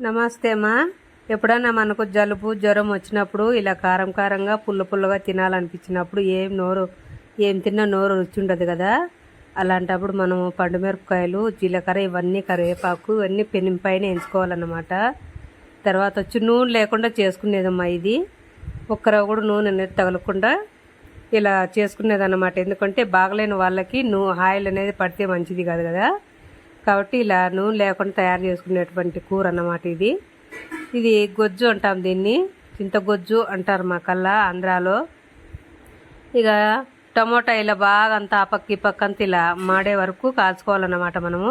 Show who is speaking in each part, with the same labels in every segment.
Speaker 1: నమస్తే అమ్మా. ఎప్పుడన్నా మనకు జలుబు జ్వరం వచ్చినప్పుడు ఇలా కారం కారంగా పుల్ల పుల్లగా తినాలనిపించినప్పుడు ఏం నోరు ఏం తిన్నా నోరు రుచి ఉండదు కదా? అలాంటప్పుడు మనము పండుమిరపకాయలు జీలకర్ర ఇవన్నీ కరివేపాకు ఇవన్నీ పెనింపైన ఎంచుకోవాలన్నమాట. తర్వాత వచ్చి నూనె లేకుండా చేసుకునేదమ్మా ఇది. ఒక్కరవ కూడా నూనె అనేది తగలకుండా ఇలా చేసుకునేదన్నమాట. ఎందుకంటే బాగలేని వాళ్ళకి నూ ఆయిల్ అనేది పడితే మంచిది కాదు కదా? కాబట్టి ఇలా నూనె లేకుండా తయారు చేసుకునేటువంటి కూర అన్నమాట ఇది. ఇది గొజ్జు అంటాం దీన్ని. చింతగొజ్జు అంటారు మా కల్లా ఆంధ్రాలో. ఇక టమోటా ఇలా బాగా అంతా ఆ పక్క ఈ పక్క అంతా ఇలా మాడే వరకు కాల్చుకోవాలన్నమాట మనము.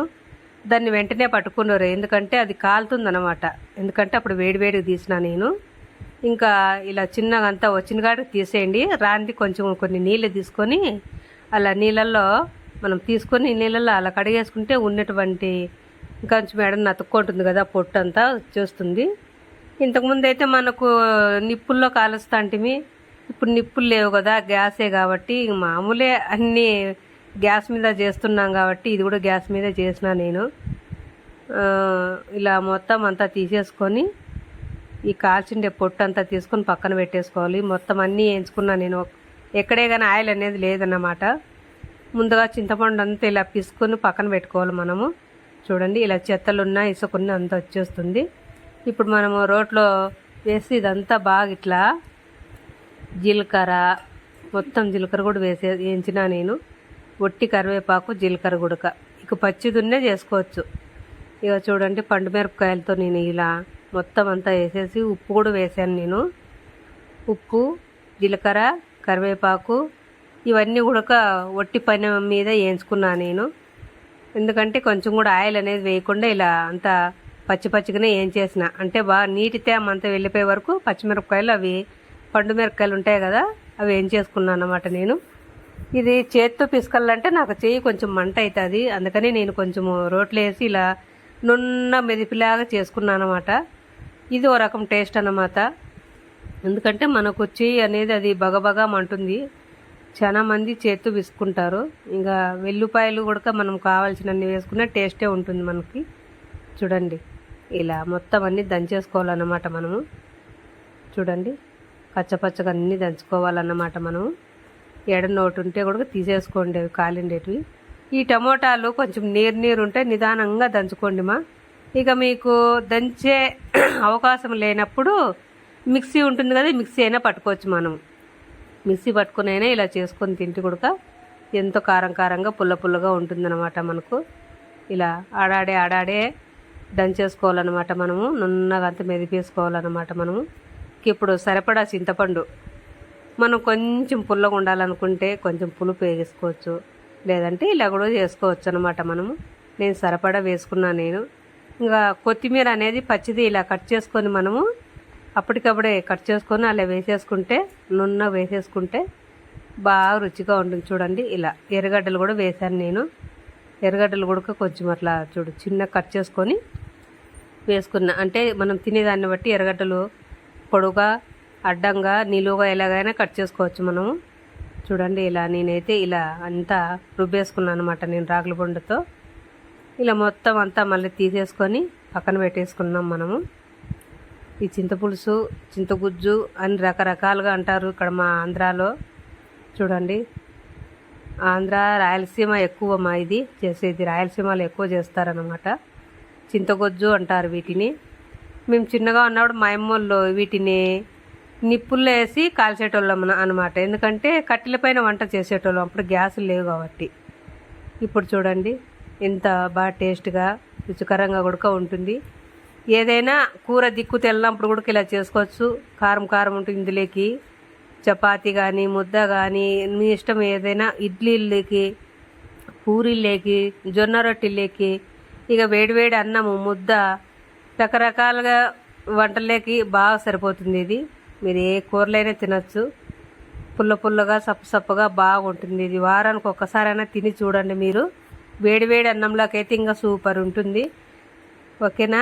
Speaker 1: దాన్ని వెంటనే పట్టుకున్నారు. ఎందుకంటే అది కాలుతుందన్నమాట. ఎందుకంటే అప్పుడు వేడివేడికి తీసిన నేను. ఇంకా ఇలా చిన్నగా అంతా వచ్చిన కాడికి తీసేయండి. రాంది కొంచెం కొన్ని నీళ్ళు తీసుకొని అలా నీళ్ళల్లో మనం తీసుకొని నీళ్ళలో అలా కడిగేసుకుంటే ఉన్నటువంటి కొంచెం ఎడన అతుక్కుంటుంది కదా పొట్టు అంతా వచ్చేస్తుంది. ఇంతకుముందు అయితే మనకు నిప్పుల్లో కాలుస్తాంటిమి ఇప్పుడు నిప్పులు లేవు కదా గ్యాసే కాబట్టి మామూలే అన్నీ గ్యాస్ మీద చేస్తున్నాం కాబట్టి ఇది కూడా గ్యాస్ మీద చేసిన నేను. ఇలా మొత్తం అంతా తీసేసుకొని ఈ కాల్చిండే పొట్టు అంతా తీసుకొని పక్కన పెట్టేసుకోవాలి. మొత్తం అన్నీ వేయించుకున్నా నేను. ఎక్కడే కానీ ఆయిల్ అనేది లేదన్నమాట. ముందుగా చింతపండు అంతా ఇలా పిసుకొని పక్కన పెట్టుకోవాలి మనము. చూడండి ఇలా చెత్తలున్నా ఇసుకున్న అంతా వచ్చేస్తుంది. ఇప్పుడు మనము రోట్లో వేసి ఇదంతా బాగా ఇట్లా జీలకర్ర మొత్తం జీలకర్ర కూడా వేసే వేయించిన నేను. ఒట్టి కరివేపాకు జీలకర్ర గుడక. ఇక పచ్చిదున్నే చేసుకోవచ్చు. ఇక చూడండి పండు మిరపకాయలతో నేను ఇలా మొత్తం అంతా వేసేసి ఉప్పు కూడా వేసాను నేను. ఉప్పు జీలకర్ర కరివేపాకు ఇవన్నీ కూడా ఒక ఒట్టి పని మీద వేయించుకున్నా నేను. ఎందుకంటే కొంచెం కూడా ఆయిల్ అనేది వేయకుండా ఇలా అంతా పచ్చి పచ్చిగానే ఏం చేసిన. అంటే బాగా నీటి తేమ అంతా వెళ్ళిపోయే వరకు పచ్చిమిరపకాయలు అవి పండు మిరపకాయలు ఉంటాయి కదా అవి ఏం చేసుకున్నాను అన్నమాట నేను. ఇది చేత్తో పిసకాలంటే నాకు చెయ్యి కొంచెం మంట అవుతుంది అందుకని నేను కొంచెం రోట్లో వేసి ఇలా నున్న మెదిపిలాగా చేసుకున్నాను అనమాట ఇది ఓ రకం టేస్ట్ అన్నమాట. ఎందుకంటే మనకు చెయ్యి అనేది అది బగబగా మంటుంది. చాలా మంది చేత్తో విసుకుంటారు ఇంకా వెల్లుపాయలు కూడా మనం కావాల్సినన్ని వేసుకున్న టేస్టే ఉంటుంది మనకి. చూడండి. ఇలా మొత్తం అన్నీ దంచేసుకోవాలన్నమాట మనము. చూడండి. పచ్చపచ్చగా అన్నీ దంచుకోవాలన్నమాట మనము. ఎడ నోటు ఉంటే కూడా తీసేసుకోండి అవి కాలిండేటివి. ఈ టమోటాలు కొంచెం నీరు నీరు ఉంటే నిదానంగా దంచుకోండి మా. ఇక మీకు దంచే అవకాశం లేనప్పుడు మిక్సీ ఉంటుంది కదా మిక్సీ అయినా పట్టుకోవచ్చు మనం. మిక్సీ పట్టుకుని అయినా ఇలా చేసుకొని తింటే కూడా ఎంతో కారం కారంగా పుల్ల పుల్లగా ఉంటుందన్నమాట మనకు. ఇలా ఆడాడే ఆడాడే దంచేసుకోవాలన్నమాట మనము. నున్నగా అంత మెదిపేసుకోవాలన్నమాట మనము. ఇప్పుడు సరిపడా చింతపండు. మనం కొంచెం పుల్లగా ఉండాలనుకుంటే కొంచెం పులుపు వేసుకోవచ్చు. లేదంటే ఇలా కూడా చేసుకోవచ్చు అనమాట మనము. నేను సరిపడా వేసుకున్నాను నేను. ఇంకా కొత్తిమీర అనేది పచ్చిది ఇలా కట్ చేసుకొని మనము అప్పటికప్పుడే కట్ చేసుకొని అలా వేసేసుకుంటే నున్న వేసేసుకుంటే బాగా రుచిగా ఉంటుంది చూడండి ఇలా. ఎర్రగడ్డలు కూడా వేశాను నేను. ఎర్రగడ్డలు కూడా కొంచెం అట్లా చూడు చిన్న కట్ చేసుకొని వేసుకున్నా. అంటే మనం తినేదాన్ని బట్టి ఎర్రగడ్డలు పొడుగా అడ్డంగా నిలువుగా ఎలాగైనా కట్ చేసుకోవచ్చు మనము. చూడండి ఇలా నేనైతే ఇలా అంతా రుబ్బేసుకున్నాను అనమాట నేను రాగుల బొండతో. ఇలా మొత్తం అంతా మళ్ళీ తీసేసుకొని పక్కన పెట్టేసుకున్నాం మనము. ఈ చింతపులుసు చింతగుజ్జు అని రకరకాలుగా అంటారు ఇక్కడ మా ఆంధ్రాలో. చూడండి. ఆంధ్ర రాయలసీమ ఎక్కువ మా ఇది చేసేది. రాయలసీమలో ఎక్కువ చేస్తారనమాట చింతగొజ్జు అంటారు వీటిని. మేము చిన్నగా ఉన్నప్పుడు మా అమ్మోళ్ళు వీటిని నిప్పుల్లో వేసి కాల్చేటోళ్ళం అనమాట ఎందుకంటే కట్టెల పైన వంట చేసేటోళ్ళం. అప్పుడు గ్యాసులు లేవు కాబట్టి. ఇప్పుడు చూడండి. ఎంత బాగా టేస్ట్గా రుచికరంగా కూడా ఉంటుంది. ఏదైనా కూర దిక్కు తెల్లనప్పుడు కూడా ఇలా చేసుకోవచ్చు. కారం కారం ఉంటుంది ఇందులోకి చపాతి కానీ ముద్ద కానీ మీ ఇష్టం ఏదైనా ఇడ్లీలకి పూరీలేకి జొన్న రొట్టెలేకి ఇక వేడివేడి అన్నము ముద్ద రకరకాలుగా వంటలేకి బాగా సరిపోతుంది ఇది. మీరు ఏ కూరలైనా తినచ్చు. పుల్ల పుల్లగా సప్పు సప్పుగా బాగుంటుంది ఇది. వారానికి ఒక్కసారైనా తిని చూడండి మీరు. వేడివేడి అన్నంలోకి అయితే ఇంకా సూపర్ ఉంటుంది. ఓకేనా?